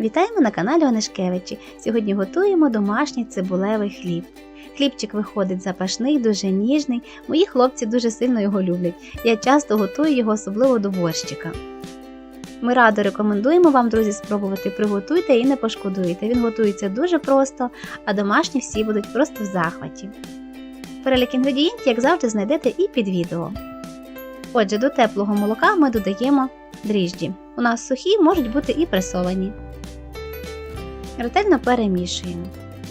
Вітаємо на каналі Онишкевичі. Сьогодні готуємо домашній цибулевий хліб. Хлібчик виходить запашний, дуже ніжний. Мої хлопці дуже сильно його люблять. Я часто готую його, особливо до борщика. Ми радо рекомендуємо вам, друзі, спробувати. Приготуйте і не пошкодуєте. Він готується дуже просто, а домашні всі будуть просто в захваті. Перелік інгредієнтів, як завжди, знайдете і під відео. Отже, до теплого молока ми додаємо дріжджі. У нас сухі можуть бути і пресовані. Ретельно перемішуємо.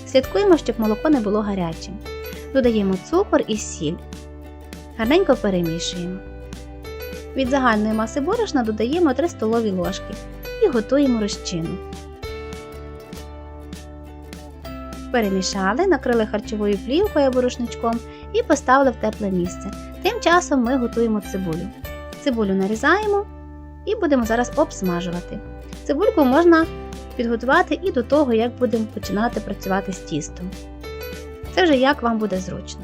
Слідкуємо, щоб молоко не було гарячим. Додаємо цукор і сіль. Гарненько перемішуємо. Від загальної маси борошна додаємо 3 столові ложки і готуємо розчину. Перемішали, накрили харчовою плівкою або рушничком і поставили в тепле місце. Тим часом ми готуємо цибулю. Цибулю нарізаємо і будемо зараз обсмажувати. Цибульку можна підготувати і до того, як будемо починати працювати з тістом. Це вже як вам буде зручно.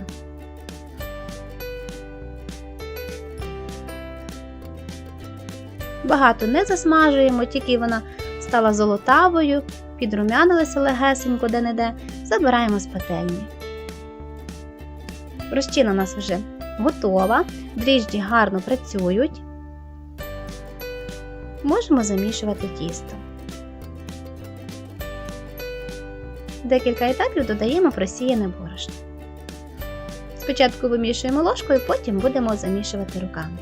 Багато не засмажуємо, тільки вона стала золотавою, підрумянилася легесенько де-не-де, забираємо з пательні. Розчина у нас вже готова, дріжджі гарно працюють. Можемо замішувати тісто. Декілька етапів додаємо просіяне борошно. Спочатку вимішуємо ложкою, потім будемо замішувати руками.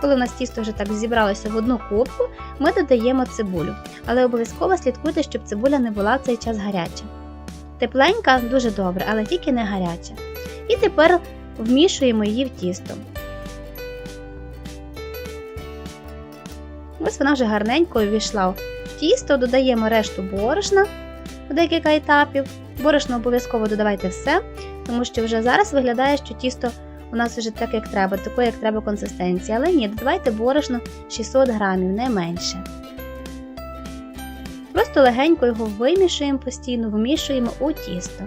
Коли у нас тісто вже так зібралося в одну кубку, ми додаємо цибулю, але обов'язково слідкуйте, щоб цибуля не була в цей час гаряча. Тепленька дуже добре, але тільки не гаряча. І тепер вмішуємо її в тісто. Ось вона вже гарненько увійшла в тісто, додаємо решту борошна в декілька етапів. Борошно обов'язково додавайте все, тому що вже зараз виглядає, що тісто у нас вже так, як треба, такої, як треба консистенції. Але ні, додавайте борошно 600 грамів, не менше. Просто легенько його вимішуємо постійно, вмішуємо у тісто.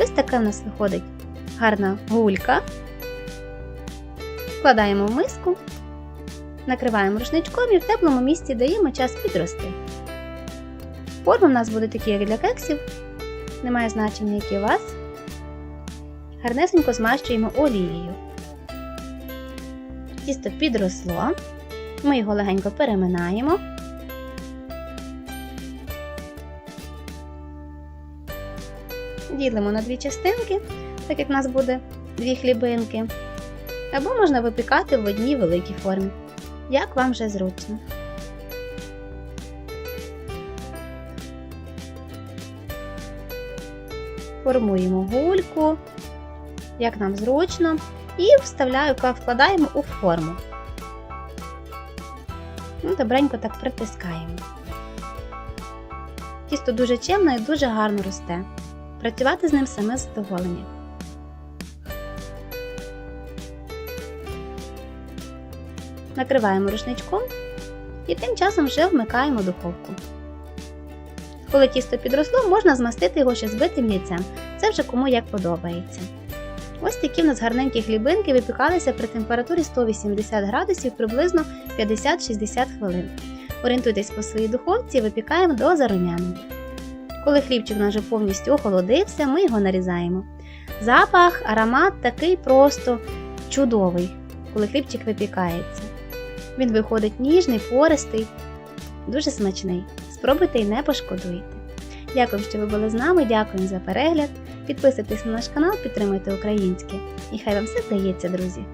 Ось така в нас виходить гарна гулька. Вкладаємо в миску, накриваємо рушничком і в теплому місці даємо час підрости. Форми в нас будуть такі, як для кексів, немає значення, які у вас. Гарнесенько змащуємо олією. Тісто підросло, ми його легенько переминаємо. Ділимо на дві частинки, так як в нас буде дві хлібинки. Або можна випікати в одній великій формі, як вам вже зручно. Формуємо гульку, як нам зручно, і вставляю, вкладаємо у форму. Ну, Добренько так притискаємо. Тісто дуже чемно і дуже гарно росте. Працювати з ним саме задоволення. Накриваємо рушничком і тим часом вже вмикаємо духовку. Коли тісто підросло, можна змастити його ще збитим яйцем. Це вже кому як подобається. Ось такі в нас гарненькі хлібинки випікалися при температурі 180 градусів приблизно 50-60 хвилин. Орієнтуйтесь по своїй духовці випікаємо до зарум'янення. Коли хлібчик вже повністю охолодився, ми його нарізаємо. Запах, аромат такий просто чудовий, коли хлібчик випікається. Він виходить ніжний, пористий, дуже смачний. Спробуйте і не пошкодуйте. Дякую, що ви були з нами, дякую за перегляд. Підписуйтесь на наш канал, підтримуйте українське. І хай вам все вдається, друзі!